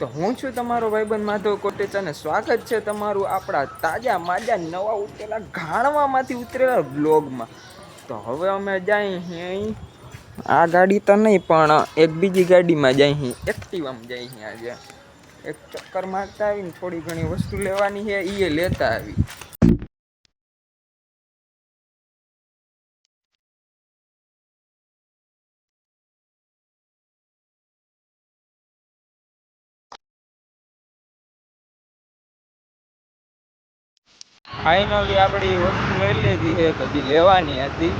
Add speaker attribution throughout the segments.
Speaker 1: તો હું છું તમારો ભાઈબંધ માધવ કોટેચ અને સ્વાગત છે તમારું આપણા તાજા માજા નવા ઉતરેલા ઘાણવામાંથી ઉતરેલા બ્લોગમાં તો હવે અમે અહીં આ ગાડી તો નહીં, પણ એક બીજી ગાડીમાં જઈ એક્ટિવામાં જઈ આજે. એક ચક્કર મારતા આવીને થોડી ઘણી વસ્તુ લેવાની છે એ લેતા આવી. ફાઇનલી આપણી વસ્તુ લઈ હતી છે બધી લેવાની હતી.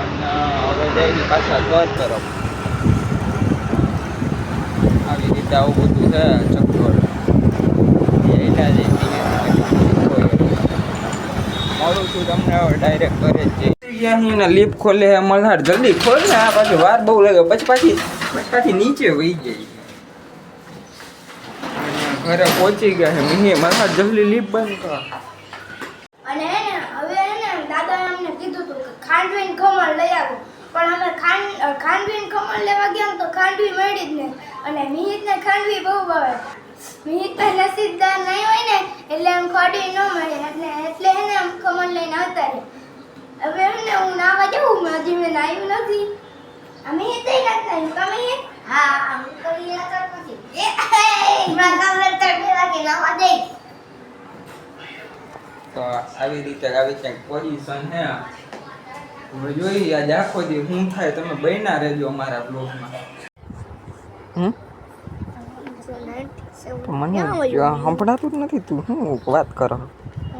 Speaker 1: અને હવે જઈને પાછા ઘર તરફ. આવી રીતે આવું બધું છે, ચક્કર. એના જે મળું તમને હવે ડાયરેક્ટ ઘરે જ જઈ લીપ ખોલે મલ્હાર જલ્દી ખોલ આ પાછું વાર બહુ લાગે. પછી પાછી નીચે વહી જાય. ઘરે પહોંચી ગયા છે મલ્હાર જલ્દી લીપ બંધ કર.
Speaker 2: અને એને, હવે એને દાદા અમને કીધું હતું કે ખાંડવી ખમણ લઈ આવો. પણ અમે ખાંડ ખાંડવી ખમણ લેવા ગયા તો ખાંડવી મળી જ નહીં. અને મિહિતને ખાંડવી બહુ ભાવે. મિહિત નસીબદાર નહીં હોય ને, એટલે આમ ખાંડવી ન મળે. એટલે એટલે એને આમ ખમણ લઈને આવતા રહે. હવે એમને હું નાવા જવું હજી મેં નાહ્યું નથી. મિહિત એ નથી નાહ્યું તમે મિહિત? હા, હું તો એ નથી. એ હમણાં કામ કરતા નાવા જઈશ
Speaker 1: તો આવી રીતે આવી કંઈક પોઝિશન હે હવે જોઈએ આજે આખો દી હું થાય. તમે બન્યા રહેજો અમારા બ્લોગમાં હમ? મને સંભળાતું જ નથી તું. હું વાત કરો?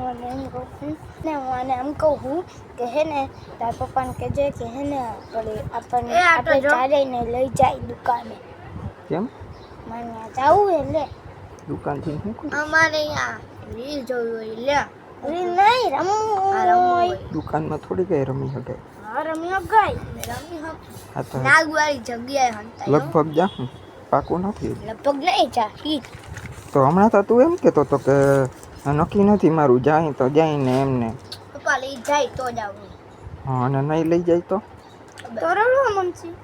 Speaker 2: અને એમ કહું છું. ને હું એમ કહું કે હે ને તાર પપ્પાને કહેજે કે હે ને આપણે આપણને આપણે લઈ જાય દુકાને.
Speaker 1: કેમ?
Speaker 2: મને જાવું એટલે
Speaker 1: દુકાનથી શું
Speaker 2: અમારે અહીંયા રીલ જોવી હોય લે. નહીં રમવું
Speaker 1: દુકાનમાં થોડી કઈ રમી શકે?
Speaker 2: હા રમી હગાઈ રમી નાગવાળી જગ્યાએ
Speaker 1: લગભગ જા પાકું નથી.
Speaker 2: લગભગ નહીં જા
Speaker 1: તો હમણાં તો તું એમ કહેતો તો કે નક્કી નથી મારું જાય તો જાય ને એમને
Speaker 2: પપ્પા લઈ જાય તો જ આવું.
Speaker 1: હા અને નહીં લઈ જાય તો?
Speaker 2: તો રડવા મનસી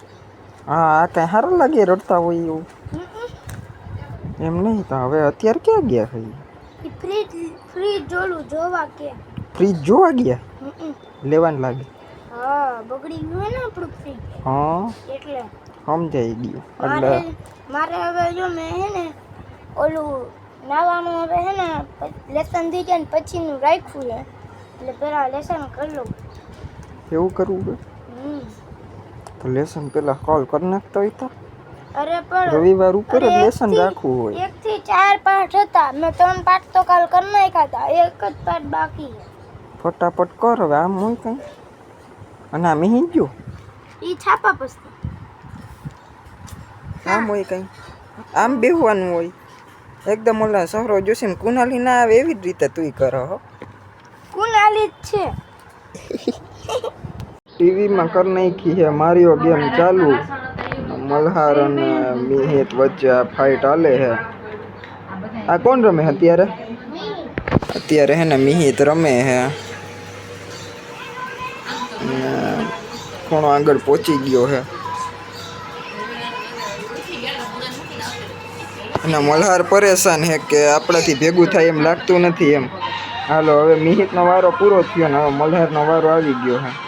Speaker 1: હા આ કાંઈ સારું લાગે રડતા હોય એવું. એમ નહીં તો હવે અત્યારે ક્યાં ગયા છે?
Speaker 2: ફ્રીજ જોલું જોવા કે.
Speaker 1: ફ્રીજ જોવા ગયા. લેવાનું લાગે.
Speaker 2: હા બગડી ગયું ને આપણું ફ્રીજ
Speaker 1: હા.
Speaker 2: એટલે.
Speaker 1: સમજાઈ ગયું. એટલે
Speaker 2: મારે હવે જો મેં હે ને ઓલું નાવાનું હવે હે ને લેસન થઈ જાય ને પછીનું રાખ્યું છે એટલે પહેલાં લેસન કરી લઉં.
Speaker 1: એવું કરવું. તો લેસન પેલા કોલ કરી નાખતા હોય તો?
Speaker 2: અરે પણ
Speaker 1: રવિવાર ઉપર જ લેસન રાખવું હોય.
Speaker 2: એકથી ચાર પાઠ હતા. મેં ત્રણ પાઠ તો કાલ કરી નાખ્યા હતા. એક જ પાઠ બાકી છે.
Speaker 1: ફટાફટ કર હવે આમ હોય કઈ. અને આ હિં ગયો
Speaker 2: ઈ છાપા પસ્તી
Speaker 1: આમ હોય કઈ. આમ બેહવાનું હોય. એકદમ ઓલા સહરો જોશી ને કુનાલી ના આવે એવી જ રીતે તું કરો હો.
Speaker 2: કુનાલી જ છે.
Speaker 1: ટીવીમાં કર નાખી છે. મારીઓ ગેમ ચાલુ. મલ્હાર અને મિહિત વચ્ચે આ ફાઇટ હાલે છે આ કોણ રમે છે અત્યારે અત્યારે હે ને મિહિત રમે છે અને ખૂણો આગળ પહોંચી ગયો છે અને મલ્હાર પરેશાન છે કે આપણાથી ભેગું થાય એમ લાગતું નથી એમ હાલો હવે મિહિતનો વારો પૂરો થયો ને હવે મલ્હારનો વારો આવી ગયો છે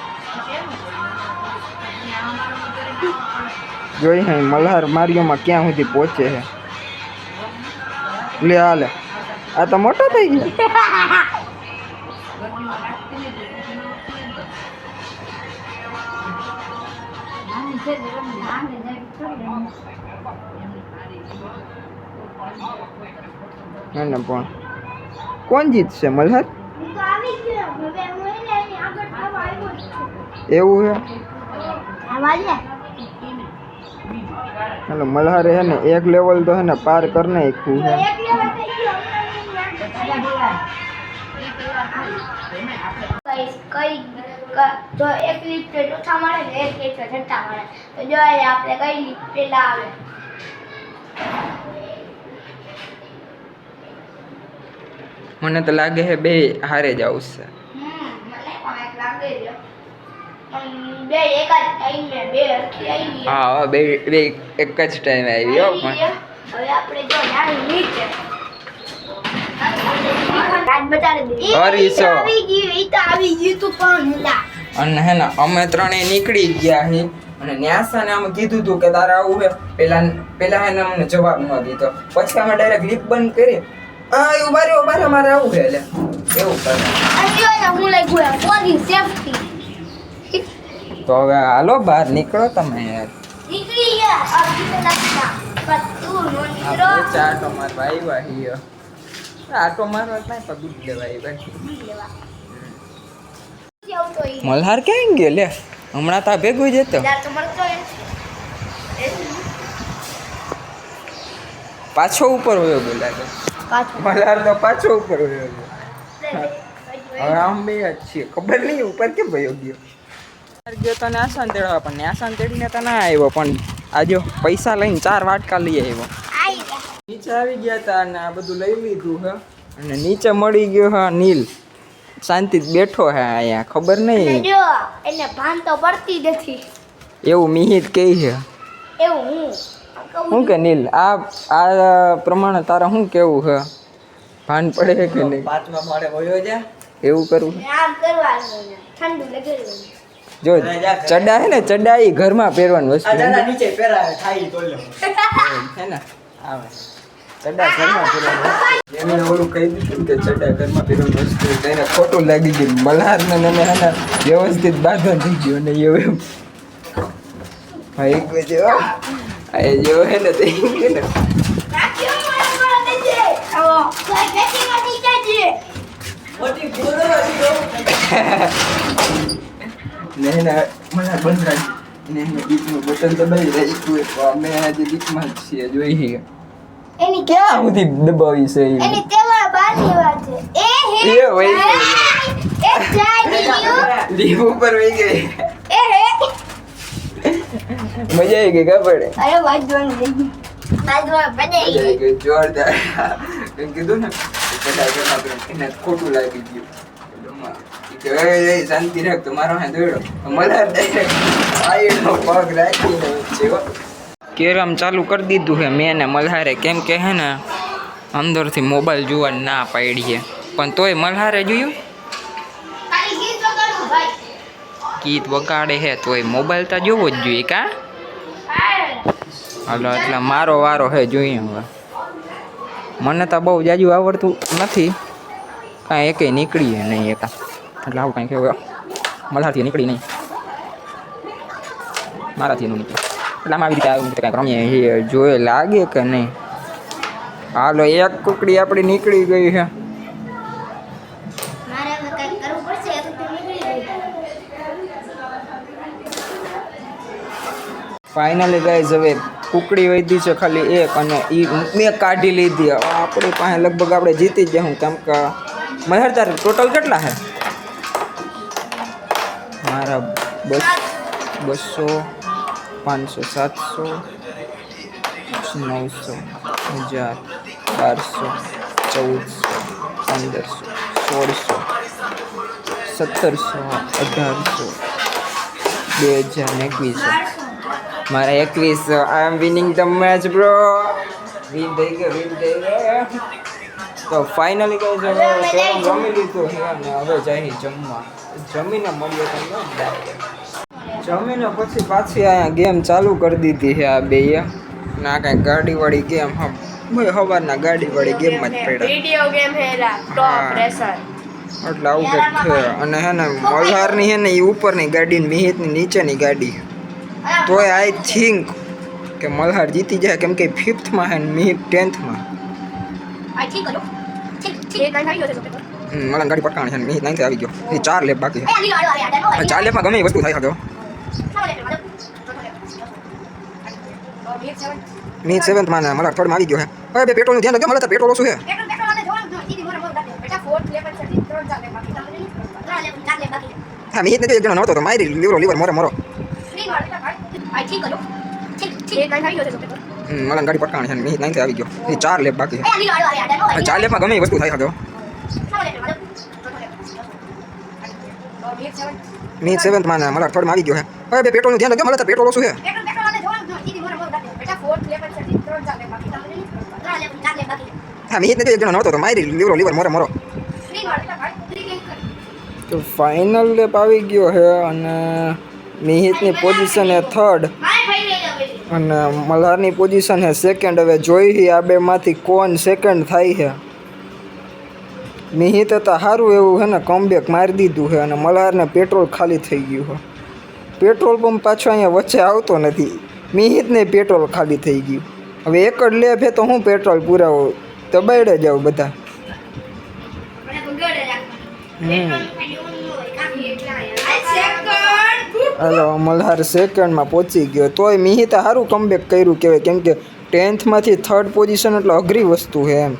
Speaker 1: જોઈ હે મલ્હાર મારીઓમાં ક્યાં સુધી પહોંચે છે લે હાલે આ તો મોટો થઈ ગયો. એને પણ. કોણ જીતશે મલ્હાર?
Speaker 2: હું તો આવી ગયો હવે હું એને એની આગળ થવા આવ્યો જ છું.
Speaker 1: એવું છે
Speaker 2: આવા લે
Speaker 1: હાલો મલ્હારે હે ને એક લેવલ તો હે ને પાર કરી નાખ્યું છે
Speaker 2: એક લેવલ થઈ ગયો કઈ કઈ ક- જો એક લીટ ચોથા મળે ને એક લીટ છઠ્ઠા મળે તો જો એ આપણે કઈ લીટ પેલા આવે
Speaker 1: મને તો લાગે છે બે હારે જ આવશે
Speaker 2: હમ મને પણ એક લાગે છે પણ બે એક જ ટાઈમે બે હરખી આવી
Speaker 1: હા. હવે બે બે એક જ ટાઈમે આવી હો
Speaker 2: હવે આપણે જો નીચે.
Speaker 1: અને હે ને અમે ત્રણેય નીકળી ગયા હી. અને ન્યાસાને અમે કીધું તું કે તારે આવું હે. પેલા પેલા હે અમને જવાબ ન દીધો. પછી અમે ડાયરેક્ટ લીપ બંધ કરી. આ એવું ઊભા બારે મારે આવું હે એટલે એવું કરે.
Speaker 2: હું લઈ ગયો સેફટી
Speaker 1: તો હવે હાલો બહાર નીકળો તમે યાર.
Speaker 2: નીકળી ગયા. આ કીધું લખના પણ તું નો નીકળો
Speaker 1: પોચા આટો મારવા ભાઈ હિયો આટો મારવા કાંઈ પણ દૂધ
Speaker 2: ભાઈ
Speaker 1: મલ્હાર ક્યાં ગયો? લે હમણાં તા ભેગું જતો
Speaker 2: તો
Speaker 1: પાછો ઉપર વયો ગયો લાગે.
Speaker 2: પાછો.
Speaker 1: મલ્હાર તો પાછો ઉપર ગયો. હવે આમ બે જ છીએ. ખબર નહીં ઉપર કેમ ભયો ગયો? ગયો તને આસાન તેડવા પણ આસાન તેડીને તો ના આવ્યો પણ આજો પૈસા લઈને ચાર વાટકા લઈ આવ્યો. નીચે આવી ગયા તા અને આ બધું લઈ લીધું હે. અને નીચે મળી ગયો હા નીલ. શાંતિ બેઠો હે અહીંયા ખબર નહીં?
Speaker 2: એને ભાન તો પડતી નથી.
Speaker 1: એવું મિહિત કહે છે.
Speaker 2: એવું હું?
Speaker 1: શું કે નીલ આ આ પ્રમાણે તારે શું કેવું હે? ભાન પડે કે નહીં?
Speaker 3: પાંચમા માળે વયો જા.
Speaker 1: એવું કરવું
Speaker 2: આમ કરવાનું ઠંડુ લગાડવાનું.
Speaker 1: જો ચડા હે ને ચડા એ ઘરમાં પહેરવાની વસ્તુ
Speaker 3: નીચે પહેરાવે ખાઈ તો લે
Speaker 1: હે ને? આવે. ચડા ઘરમાં પહેરવાની એને ઓલું કહી દીધું કે ચડા ઘરમાં પહેરવાની વસ્તુ એને ખોટું લાગી ગયું. મલ્હાર ને મને હે ને વ્યવસ્થિત બાંધવા થઈ ગયું અને એવું ભાઈ ગયો આ જેવો. હે ને તે કે ને.
Speaker 3: મોટી
Speaker 1: ને એના મને બંધ રાખી ને એને બીકનું બટન દબાવી રાખ્યું તો અમે આજે બીકમાં જ છીએ જોઈએ
Speaker 2: એની
Speaker 1: ક્યાં સુધી દબાવી છે એ?
Speaker 2: એની તેમાં બારની વાત છે? એ હે
Speaker 1: એ
Speaker 2: જાય
Speaker 1: ઉપર વહી ગઈ.
Speaker 2: એ હે.
Speaker 1: મજા આવી ગઈ
Speaker 2: અરે થઈ બને
Speaker 1: મજા આવી ગઈ. જોરદાર. કીધું ને કે ખોટું લાગી ગયું. કે, "એ, એ, કેરમ ચાલુ કરી દીધું છે મેં ને મલ્હારે. કેમ કે હે ને, અંદરથી મોબાઈલ જોવા ના પાડીએ પણ તોય મલ્હારે જોયું?
Speaker 2: ગીત
Speaker 1: વગાડે હે તોય મોબાઈલ તો જોવો જ જોઈએ કા? હાલો, એટલે મારો વારો છે, જોઈએ હવે. મને તો બહુ જાજુ આવડતું નથી. કાંઈ એકે નીકળીએ નહીં એકા. એટલે આવું કાંઈ કહેવાય મલ્હારથી નીકળી નહીં મારાથી નું નીકળે એટલે આમાં આવી રીતે આવી રીતે કાંઈક રમીએ છીએ જોઈએ લાગે કે નહીં હાલો એક કુકડી આપણી નીકળી ગઈ છે
Speaker 2: મારે હવે કંઈક કરવું પડશે એ તો તું નીકળી ગઈ
Speaker 1: ફાઇનલી ગાઈઝ હવે કુકડી વૈધી છે ખાલી એક અને એ મેં કાઢી લીધી. હવે આપણી પાસે લગભગ આપણે જીતી જ જાઉં કેમ કે મહેર તાર ટોટલ કેટલા છે મારા બસ પાંચસો, સાતસો, નવસો, હજાર, બારસો, ચૌદસો, પંદરસો, સોળસો, સત્તરસો, અઢારસો, બે હજાર ને એકવીસો. મારા એકવીસ I am winning the match bro win થઈ ગયો વિન થઈ ગયો. તો ફાઇનલી કહું છું જમી લીધું છે અને હવે જઈ જમવા. જમીને મળીએ તમને. જમીને પછી પાછી અહીંયા ગેમ ચાલુ કરી દીધી છે આ બે ના કાંઈ ગાડીવાળી ગેમ હા ભાઈ સવારના ગાડીવાળી ગેમમાં જ પડ્યા.
Speaker 2: વીડિયો ગેમ હેરા ટોપ રેસર
Speaker 1: એટલે આવું કંઈક છે. અને હે ને મલ્હારની હે ને એ ઉપરની ગાડી ને મિહિતની નીચેની ગાડી. તોય આઈ થિંક કે મલ્હાર જીતી જાય કેમ કે ફિફ્થમાં હે ને મિહિત ટેન્થમાં
Speaker 2: ઠીક ઠીક ઠીક.
Speaker 1: મને ગાડી પટકાણી છે નહીં નહીં આવી ગયો. એ ચાર લેપ બાકી છે. ચાર લેપમાં ગમે વસ્તુ થાય શકે મી સેવન્થમાં મલ્હાર થર્ડમાં આવી ગયો છે. હવે બે પેટ્રોલનું ધ્યાન રાખજો મળે પેટ્રોલ ઓછું છે. હા મી નથી એક જણો નહોતો તો મારી લીવરો લીવર મોરે મોરો. હમ, મને ગાડી પટકાણી છે ને મિહિત નાઈનથી આવી ગયો. એ ચાર લેપ બાકી છે. ચાર લેપમાં ગમે એ વસ્તુ થાય શકે મી સેવન્થમાં મલ્હાર થર્ડમાં આવી ગયો છે. હવે બે પેટ્રોલનું ધ્યાન રાખજો મળે પેટ્રોલ ઓછું છે. હા મિહિતને જો એક જણો નહોતો મારી મોરે મોરો મારી લીવરો, લીવર, મોરે, મોરો. તો ફાઇનલ લેપ આવી ગયો છે અને મિહિતની પોઝિશન એ થર્ડ અને મલ્હારની પોઝિશન છે સેકન્ડ હવે જોઈ આ બેમાંથી કોણ સેકન્ડ થાય છે મિહિત હતા સારું એવું છે ને કમબેક મારી દીધું છે અને મલ્હારને પેટ્રોલ ખાલી થઈ ગયું છે પેટ્રોલ પંપ પાછો અહીંયા વચ્ચે આવતો નથી. મિહિતને પેટ્રોલ ખાલી થઈ ગયું. હવે એક જ લેબ છે તો હું પેટ્રોલ પુરાવો? દબાઈડે જાઉં બધા. હાલો મલ્હાર સેકન્ડમાં પહોંચી ગયો. તોય મિહિતે સારું કમબેક કર્યું કહેવાય. કેમ કે ટેન્થમાંથી થર્ડ પોઝિશન એટલે અઘરી વસ્તુ છે એમ.